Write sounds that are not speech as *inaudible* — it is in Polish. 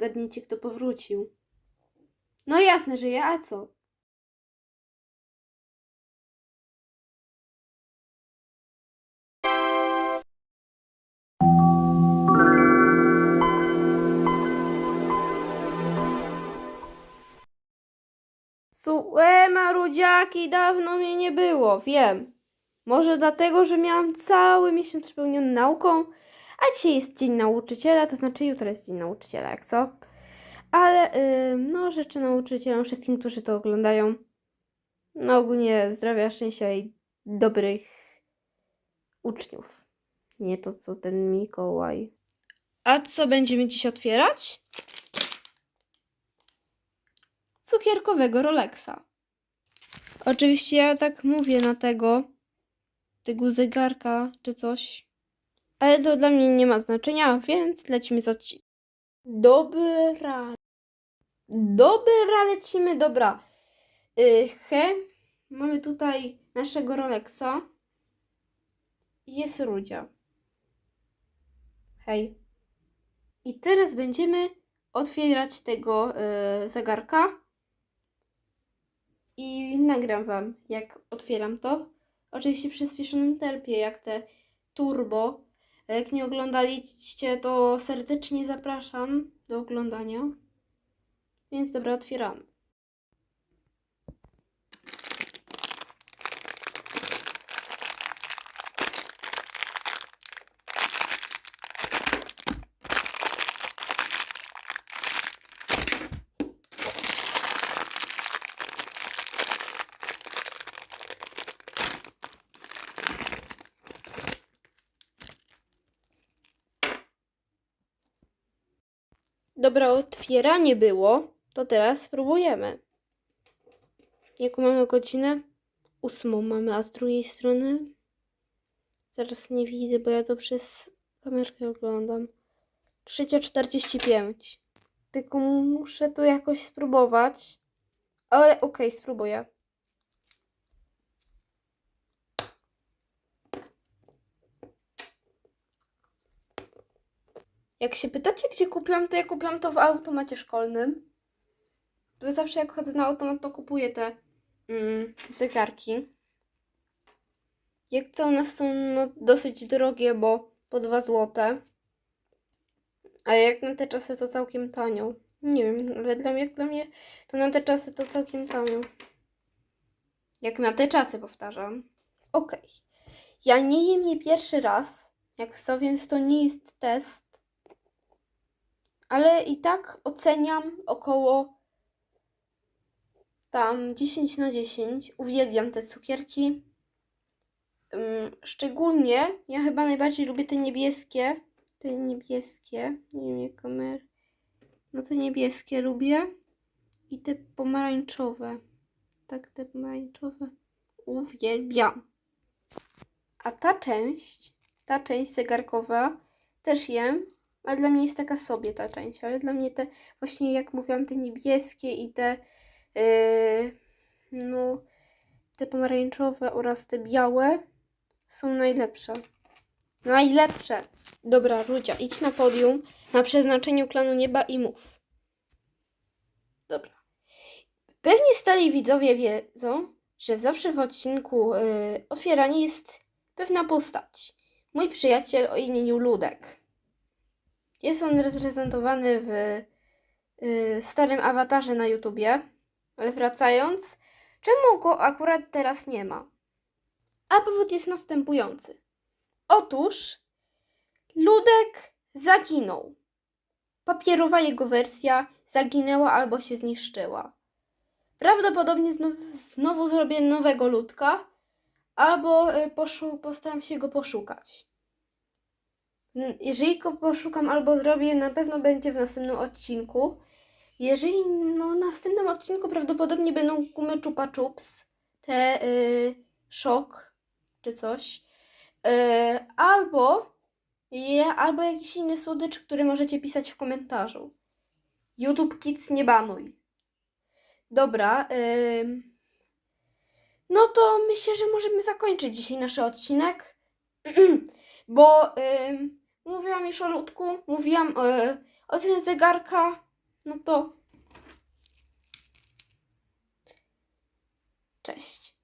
Zgadnijcie, kto powrócił. No jasne, że ja, a co? Słuchaj, marudziaki, dawno mnie nie było, wiem. Może dlatego, że miałam cały miesiąc przepełniony nauką, a dzisiaj jest Dzień Nauczyciela, to znaczy jutro jest Dzień Nauczyciela, jak co? Ale, yy, no, życzę nauczycielom, wszystkim, którzy to oglądają, no ogólnie zdrowia, szczęścia i dobrych uczniów. Nie to, co ten Mikołaj. A co będziemy dziś otwierać? Cukierkowego Rolexa. Oczywiście ja tak mówię na tego, tego zegarka czy coś. Ale to dla mnie nie ma znaczenia, więc lecimy z odcinkiem. Dobra. Dobra, lecimy, dobra. Yy, he, mamy tutaj naszego Rolexa. Jest Rudzia. Hej. I teraz będziemy otwierać tego yy, zegarka. I nagram wam, jak otwieram to. Oczywiście w przyspieszonym tempie, jak te turbo. Jak nie oglądaliście, to serdecznie zapraszam do oglądania. Więc dobra, otwieramy. Dobra, otwieranie było, to teraz spróbujemy. Jaką mamy godzinę? Ósmą mamy, a z drugiej strony? Zaraz nie widzę, bo ja to przez kamerkę oglądam. Trzecia czterdzieści pięć. Tylko muszę to jakoś spróbować. Ale okej, spróbuję. Jak się pytacie, gdzie kupiłam, to ja kupiłam to w automacie szkolnym. To zawsze jak chodzę na automat, to kupuję te mm, zegarki. Jak to one są no, dosyć drogie, bo po 2 złote. Ale jak na te czasy to całkiem tanio. Nie wiem, ale dla mnie, jak dla mnie to na te czasy to całkiem tanio. Jak na te czasy powtarzam. Okej. Ja nie jem je pierwszy raz, jak co, więc to nie jest test ale i tak oceniam około tam 10 na 10. Uwielbiam te cukierki. Szczególnie ja chyba najbardziej lubię te niebieskie. Te niebieskie. Nie wiem jak kamer. No te niebieskie lubię. I te pomarańczowe. Tak, te pomarańczowe. Uwielbiam. A ta część, ta część zegarkowa też jem, ale dla mnie jest taka sobie ta część, ale dla mnie te właśnie jak mówiłam, te niebieskie i te yy, no te pomarańczowe oraz te białe są najlepsze. Najlepsze. Dobra, Rudzia, idź na podium na przeznaczeniu klanu nieba i mów. Dobra. Pewnie stali widzowie wiedzą, że zawsze w odcinku yy, otwieranie jest pewna postać. Mój przyjaciel o imieniu Ludek. Jest on reprezentowany w y, starym awatarze na YouTubie. Ale wracając, czemu go akurat teraz nie ma? A powód jest następujący. Otóż Ludek zaginął. Papierowa jego wersja zaginęła albo się zniszczyła. Prawdopodobnie znów, znowu zrobię nowego ludka, albo y, poszu- postaram się go poszukać. Mm, Jeżeli go poszukam albo zrobię, na pewno będzie w następnym odcinku. Jeżeli no, w następnym odcinku prawdopodobnie będą gumy Chupa Chups, te y, szok czy coś. Y, albo je, albo jakiś inny słodycz, który możecie pisać w komentarzu. YouTube Kids nie banuj. Dobra. No to myślę, że możemy zakończyć dzisiaj nasz odcinek. *clears throat* Bo y, Mówiłam już o ludku, mówiłam e, o, o cenie zegarka. No to. Cześć.